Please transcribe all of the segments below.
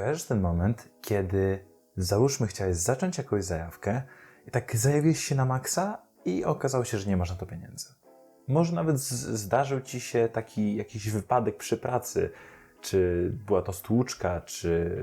Kojarzysz ten moment, kiedy załóżmy chciałeś zacząć jakąś zajawkę i tak zajawiłeś się na maksa i okazało się, że nie masz na to pieniędzy. Może nawet zdarzył ci się taki jakiś wypadek przy pracy, czy była to stłuczka, czy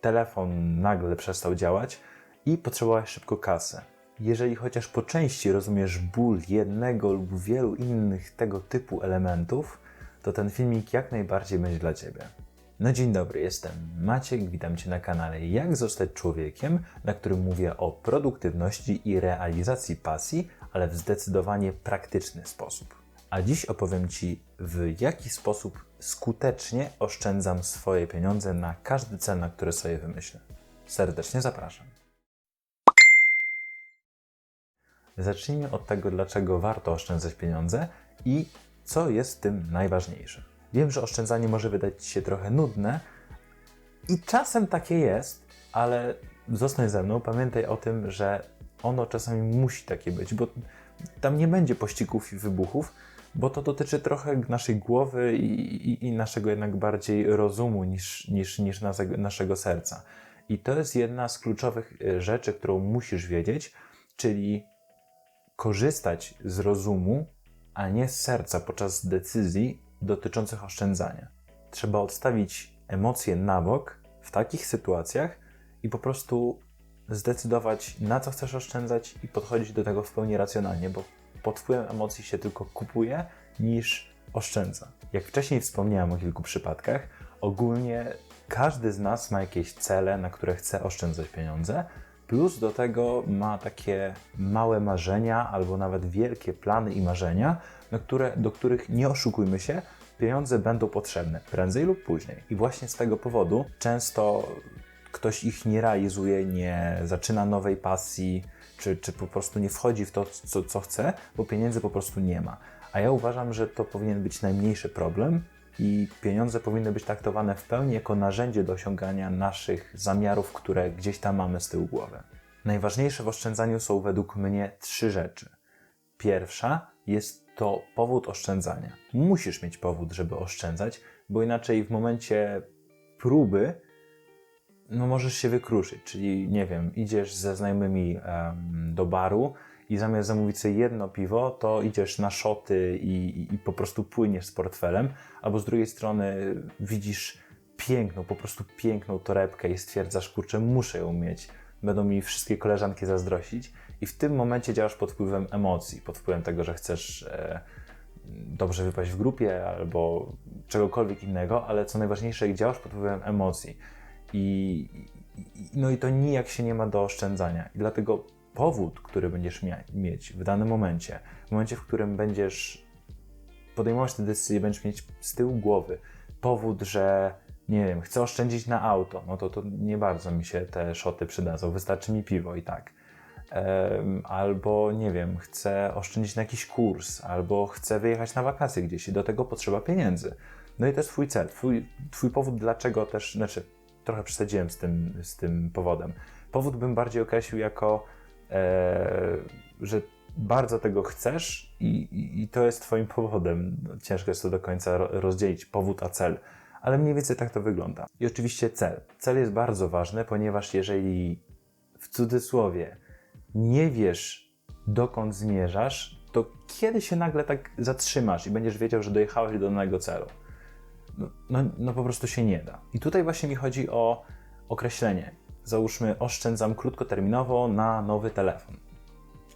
telefon nagle przestał działać i potrzebowałeś szybko kasę. Jeżeli chociaż po części rozumiesz ból jednego lub wielu innych tego typu elementów, to ten filmik jak najbardziej będzie dla Ciebie. No dzień dobry, jestem Maciek, witam Cię na kanale Jak zostać człowiekiem, na którym mówię o produktywności i realizacji pasji, ale w zdecydowanie praktyczny sposób. A dziś opowiem Ci, w jaki sposób skutecznie oszczędzam swoje pieniądze na każdy cel, na który sobie wymyślę. Serdecznie zapraszam. Zacznijmy od tego, dlaczego warto oszczędzać pieniądze i co jest tym najważniejsze. Wiem, że oszczędzanie może wydać się trochę nudne i czasem takie jest, ale zostań ze mną, pamiętaj o tym, że ono czasami musi takie być, bo tam nie będzie pościgów i wybuchów, bo to dotyczy trochę naszej głowy i, i, i naszego jednak bardziej rozumu niż, niż, niż naszego, naszego serca. I to jest jedna z kluczowych y, rzeczy, którą musisz wiedzieć, czyli korzystać z rozumu, a nie z serca podczas decyzji dotyczących oszczędzania. Trzeba odstawić emocje na bok w takich sytuacjach i po prostu zdecydować, na co chcesz oszczędzać i podchodzić do tego w pełni racjonalnie, bo pod wpływem emocji się tylko kupuje niż oszczędza. Jak wcześniej wspomniałem o kilku przypadkach, ogólnie każdy z nas ma jakieś cele, na które chce oszczędzać pieniądze, plus do tego ma takie małe marzenia albo nawet wielkie plany i marzenia, na które, do których nie oszukujmy się, pieniądze będą potrzebne prędzej lub później. I właśnie z tego powodu często ktoś ich nie realizuje, nie zaczyna nowej pasji, czy, czy po prostu nie wchodzi w to, co, co chce, bo pieniędzy po prostu nie ma. A ja uważam, że to powinien być najmniejszy problem i pieniądze powinny być traktowane w pełni jako narzędzie do osiągania naszych zamiarów, które gdzieś tam mamy z tyłu głowy. Najważniejsze w oszczędzaniu są według mnie trzy rzeczy. Pierwsza jest to powód oszczędzania. Musisz mieć powód, żeby oszczędzać, bo inaczej w momencie próby no możesz się wykruszyć, czyli nie wiem, idziesz ze znajomymi em, do baru i zamiast zamówić sobie jedno piwo, to idziesz na szoty i, i, i po prostu płyniesz z portfelem, albo z drugiej strony widzisz piękną, po prostu piękną torebkę i stwierdzasz, kurczę, muszę ją mieć, będą mi wszystkie koleżanki zazdrościć i w tym momencie działasz pod wpływem emocji, pod wpływem tego, że chcesz e, dobrze wypaść w grupie albo czegokolwiek innego, ale co najważniejsze, działasz pod wpływem emocji. I, no i to nijak się nie ma do oszczędzania. I dlatego powód, który będziesz mieć w danym momencie, w momencie, w którym będziesz podejmować te decyzje, będziesz mieć z tyłu głowy powód, że nie wiem, chcę oszczędzić na auto, no to, to nie bardzo mi się te szoty przydadzą, wystarczy mi piwo i tak. Albo nie wiem, chcę oszczędzić na jakiś kurs, albo chcę wyjechać na wakacje gdzieś i do tego potrzeba pieniędzy. No i to jest Twój cel, twój, twój powód, dlaczego też, znaczy trochę przesadziłem z tym, z tym powodem. Powód bym bardziej określił jako, e, że bardzo tego chcesz i, i, i to jest Twoim powodem. Ciężko jest to do końca ro- rozdzielić, powód a cel, ale mniej więcej tak to wygląda. I oczywiście cel. Cel jest bardzo ważny, ponieważ jeżeli w cudzysłowie nie wiesz, dokąd zmierzasz, to kiedy się nagle tak zatrzymasz i będziesz wiedział, że dojechałeś do danego celu? No, no, no po prostu się nie da. I tutaj właśnie mi chodzi o określenie. Załóżmy, oszczędzam krótkoterminowo na nowy telefon,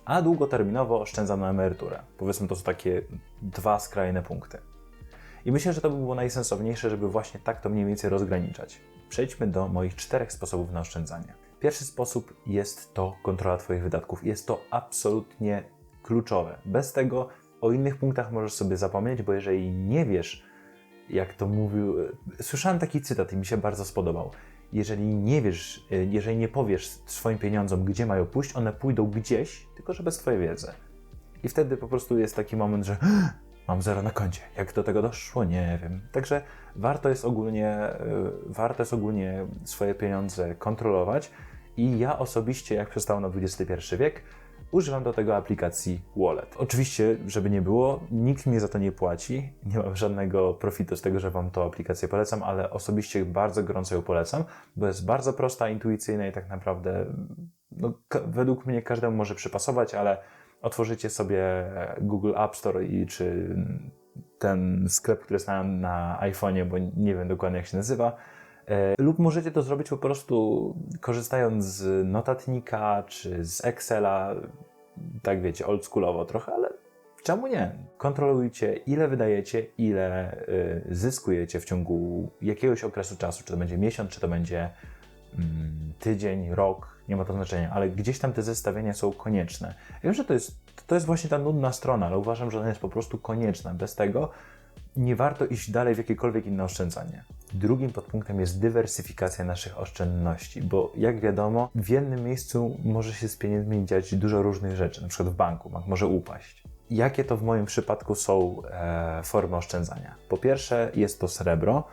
a długoterminowo oszczędzam na emeryturę. Powiedzmy, to są takie dwa skrajne punkty. I myślę, że to by było najsensowniejsze, żeby właśnie tak to mniej więcej rozgraniczać. Przejdźmy do moich czterech sposobów na oszczędzanie. Pierwszy sposób jest to kontrola Twoich wydatków. Jest to absolutnie kluczowe. Bez tego o innych punktach możesz sobie zapomnieć, bo jeżeli nie wiesz, jak to mówił. Słyszałem taki cytat i mi się bardzo spodobał. Jeżeli nie wiesz, jeżeli nie powiesz swoim pieniądzom, gdzie mają pójść, one pójdą gdzieś, tylko że bez Twojej wiedzy. I wtedy po prostu jest taki moment, że mam zero na koncie. Jak do tego doszło? Nie wiem. Także warto jest ogólnie, e, warto jest ogólnie swoje pieniądze kontrolować. I ja osobiście, jak przystałem na XXI wiek, używam do tego aplikacji Wallet. Oczywiście, żeby nie było, nikt mnie za to nie płaci, nie mam żadnego profitu z tego, że Wam tą aplikację polecam, ale osobiście bardzo gorąco ją polecam, bo jest bardzo prosta, intuicyjna i tak naprawdę no, według mnie każdemu może przypasować, ale otworzycie sobie Google App Store i czy ten sklep, który jest na, iPhone'ie, bo nie wiem dokładnie jak się nazywa, e, lub możecie to zrobić po prostu korzystając z notatnika czy z Excela, tak wiecie, oldschoolowo trochę, ale czemu nie? Kontrolujcie, ile wydajecie, ile y, zyskujecie w ciągu jakiegoś okresu czasu, czy to będzie miesiąc, czy to będzie tydzień, rok, nie ma to znaczenia, ale gdzieś tam te zestawienia są konieczne. Ja wiem, że to jest, to jest właśnie ta nudna strona, ale uważam, że ona jest po prostu konieczna. Bez tego nie warto iść dalej w jakiekolwiek inne oszczędzanie. Drugim podpunktem jest dywersyfikacja naszych oszczędności, bo jak wiadomo, w jednym miejscu może się z pieniędzmi dziać dużo różnych rzeczy, na przykład w banku, bank może upaść. Jakie to w moim przypadku są e, formy oszczędzania? Po pierwsze, jest to srebro,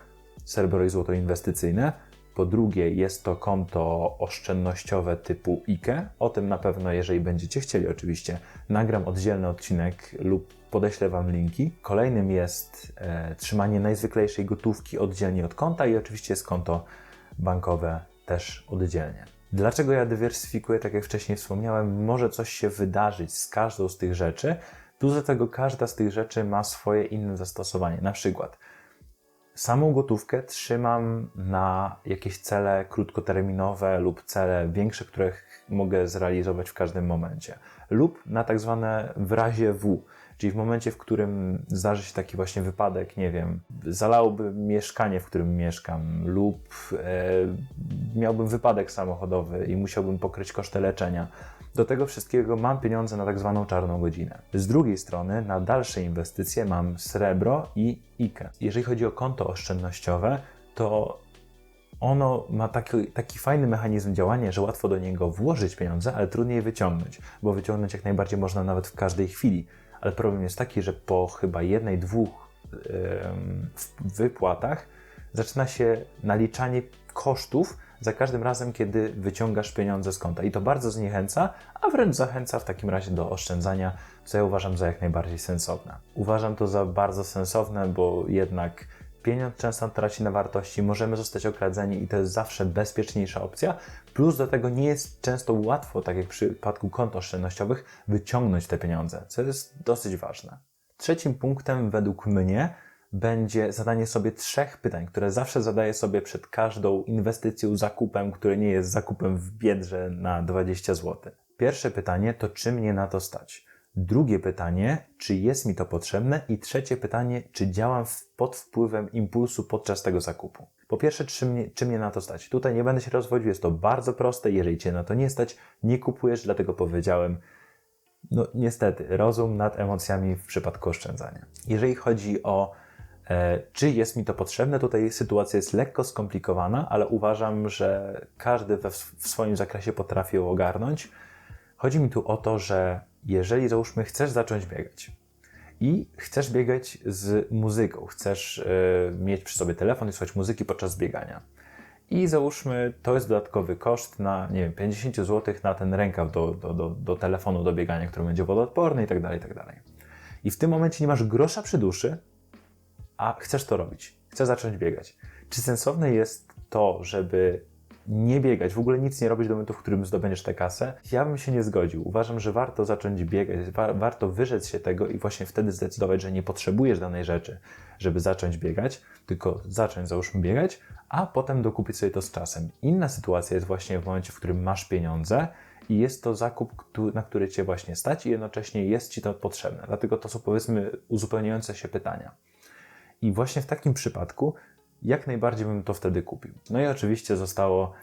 srebro i złoto inwestycyjne. Po drugie, jest to konto oszczędnościowe typu IKE. O tym na pewno, jeżeli będziecie chcieli, oczywiście, nagram oddzielny odcinek lub podeślę Wam linki. Kolejnym jest e, trzymanie najzwyklejszej gotówki oddzielnie od konta i oczywiście jest konto bankowe też oddzielnie. Dlaczego ja dywersyfikuję? Tak jak wcześniej wspomniałem, może coś się wydarzyć z każdą z tych rzeczy. Plus tego każda z tych rzeczy ma swoje inne zastosowanie. Na przykład Samą gotówkę trzymam na jakieś cele krótkoterminowe lub cele większe, które mogę zrealizować w każdym momencie, lub na tak zwane w razie W, czyli w momencie, w którym zdarzy się taki właśnie wypadek, nie wiem, zalałoby mieszkanie, w którym mieszkam, lub e, miałbym wypadek samochodowy i musiałbym pokryć koszty leczenia do tego wszystkiego mam pieniądze na tak zwaną czarną godzinę. Z drugiej strony na dalsze inwestycje mam srebro i IKE. Jeżeli chodzi o konto oszczędnościowe, to ono ma taki, taki fajny mechanizm działania, że łatwo do niego włożyć pieniądze, ale trudniej wyciągnąć, bo wyciągnąć jak najbardziej można nawet w każdej chwili. Ale problem jest taki, że po chyba jednej, dwóch yy, wypłatach zaczyna się naliczanie kosztów, za każdym razem, kiedy wyciągasz pieniądze z konta. I to bardzo zniechęca, a wręcz zachęca w takim razie do oszczędzania, co ja uważam za jak najbardziej sensowne. Uważam to za bardzo sensowne, bo jednak pieniądz często traci na wartości, możemy zostać okradzeni i to jest zawsze bezpieczniejsza opcja. Plus do tego nie jest często łatwo, tak jak w przypadku kont oszczędnościowych, wyciągnąć te pieniądze, co jest dosyć ważne. Trzecim punktem według mnie będzie zadanie sobie trzech pytań, które zawsze zadaję sobie przed każdą inwestycją, zakupem, który nie jest zakupem w biedrze na 20 zł. Pierwsze pytanie to, czy mnie na to stać? Drugie pytanie, czy jest mi to potrzebne? I trzecie pytanie, czy działam pod wpływem impulsu podczas tego zakupu? Po pierwsze, czy mnie, czy mnie na to stać? Tutaj nie będę się rozwodził, jest to bardzo proste. Jeżeli cię na to nie stać, nie kupujesz, dlatego powiedziałem, no niestety, rozum nad emocjami w przypadku oszczędzania. Jeżeli chodzi o czy jest mi to potrzebne? Tutaj sytuacja jest lekko skomplikowana, ale uważam, że każdy we, w swoim zakresie potrafi ją ogarnąć. Chodzi mi tu o to, że jeżeli załóżmy chcesz zacząć biegać i chcesz biegać z muzyką, chcesz yy, mieć przy sobie telefon i słuchać muzyki podczas biegania. I załóżmy, to jest dodatkowy koszt na, nie wiem, 50 zł na ten rękaw do, do, do, do telefonu do biegania, który będzie wodoodporny i tak dalej, i tak dalej. I w tym momencie nie masz grosza przy duszy, a chcesz to robić, chcesz zacząć biegać. Czy sensowne jest to, żeby nie biegać, w ogóle nic nie robić do momentu, w którym zdobędziesz tę kasę? Ja bym się nie zgodził. Uważam, że warto zacząć biegać, wa warto wyrzec się tego i właśnie wtedy zdecydować, że nie potrzebujesz danej rzeczy, żeby zacząć biegać, tylko zacząć, załóżmy, biegać, a potem dokupić sobie to z czasem. Inna sytuacja jest właśnie w momencie, w którym masz pieniądze, i jest to zakup, na który Cię właśnie stać i jednocześnie jest Ci to potrzebne. Dlatego to są powiedzmy uzupełniające się pytania. I właśnie w takim przypadku jak najbardziej bym to wtedy kupił. No i oczywiście zostało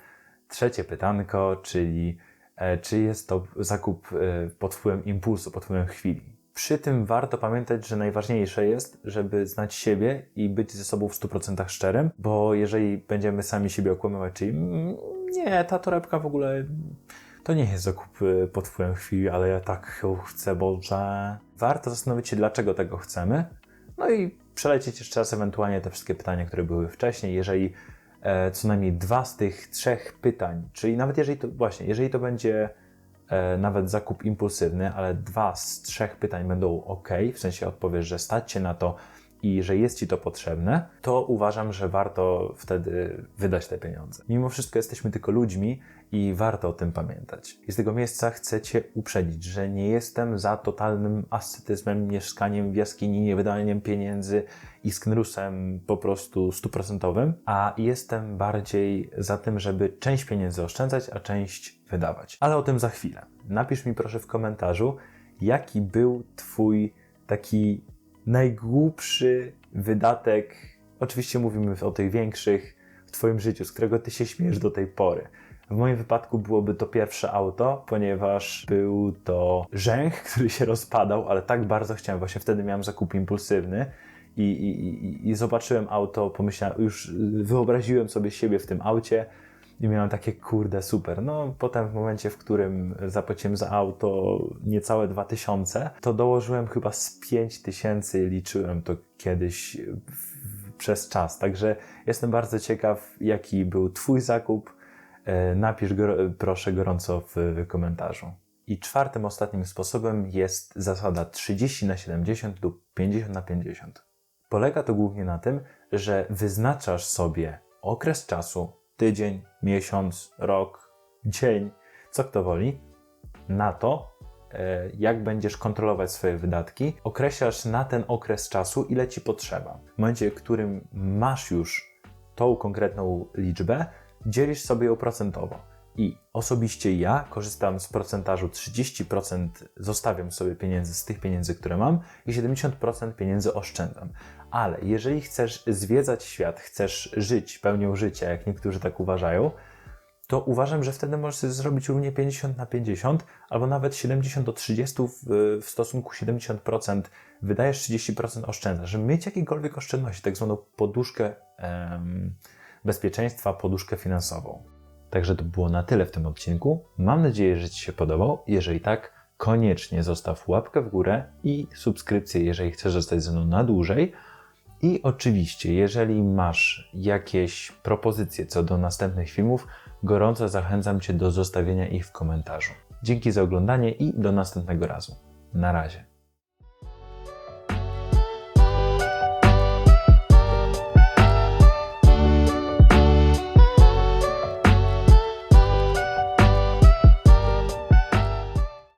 trzecie pytanko, czyli e, czy jest to zakup e, pod wpływem impulsu, pod wpływem chwili. Przy tym warto pamiętać, że najważniejsze jest, żeby znać siebie i być ze sobą w 100% szczerym, bo jeżeli będziemy sami siebie okłamywać, czyli mm, nie, ta torebka w ogóle to nie jest zakup e, pod wpływem chwili, ale ja tak ją chcę, bo że warto zastanowić się, dlaczego tego chcemy, no i przelecieć jeszcze raz ewentualnie te wszystkie pytania, które były wcześniej. Jeżeli e, co najmniej dwa z tych trzech pytań, czyli nawet jeżeli to właśnie, jeżeli to będzie e, nawet zakup impulsywny, ale dwa z trzech pytań będą ok, w sensie odpowiesz, że stać się na to i że jest ci to potrzebne, to uważam, że warto wtedy wydać te pieniądze. Mimo wszystko jesteśmy tylko ludźmi i warto o tym pamiętać. I z tego miejsca chcę Cię uprzedzić, że nie jestem za totalnym ascetyzmem, mieszkaniem w jaskini, niewydaniem pieniędzy i sknrusem po prostu stuprocentowym, a jestem bardziej za tym, żeby część pieniędzy oszczędzać, a część wydawać. Ale o tym za chwilę. Napisz mi proszę w komentarzu, jaki był Twój taki najgłupszy wydatek, oczywiście mówimy o tych większych, w Twoim życiu, z którego Ty się śmiesz do tej pory. W moim wypadku byłoby to pierwsze auto, ponieważ był to rzęch, który się rozpadał, ale tak bardzo chciałem, właśnie wtedy miałem zakup impulsywny i, i, i, i zobaczyłem auto, pomyślałem, już wyobraziłem sobie siebie w tym aucie, i miałem takie, kurde, super. No, potem w momencie, w którym zapłaciłem za auto niecałe 2000, to dołożyłem chyba z 5000, liczyłem to kiedyś przez czas. Także jestem bardzo ciekaw, jaki był Twój zakup. E, napisz go, proszę gorąco w komentarzu. I czwartym, ostatnim sposobem jest zasada 30 na 70 lub 50 na 50. Polega to głównie na tym, że wyznaczasz sobie okres czasu, tydzień, miesiąc, rok, dzień, co kto woli, na to, e, jak będziesz kontrolować swoje wydatki, określasz na ten okres czasu, ile ci potrzeba. W momencie, w którym masz już tą konkretną liczbę, dzielisz sobie ją procentowo. I osobiście ja korzystam z procentażu 30% zostawiam sobie pieniędzy z tych pieniędzy, które mam i 70% pieniędzy oszczędzam. Ale jeżeli chcesz zwiedzać świat, chcesz żyć pełnią życia, jak niektórzy tak uważają, to uważam, że wtedy możesz zrobić równie 50 na 50, albo nawet 70 do 30 w, w stosunku 70% wydajesz, 30% oszczędzasz. Żeby mieć jakiekolwiek oszczędności, tak zwaną poduszkę em, bezpieczeństwa, poduszkę finansową. Także to było na tyle w tym odcinku. Mam nadzieję, że Ci się podobał. Jeżeli tak, koniecznie zostaw łapkę w górę i subskrypcję, jeżeli chcesz zostać ze mną na dłużej. I oczywiście, jeżeli masz jakieś propozycje co do następnych filmów, gorąco zachęcam Cię do zostawienia ich w komentarzu. Dzięki za oglądanie i do następnego razu. Na razie.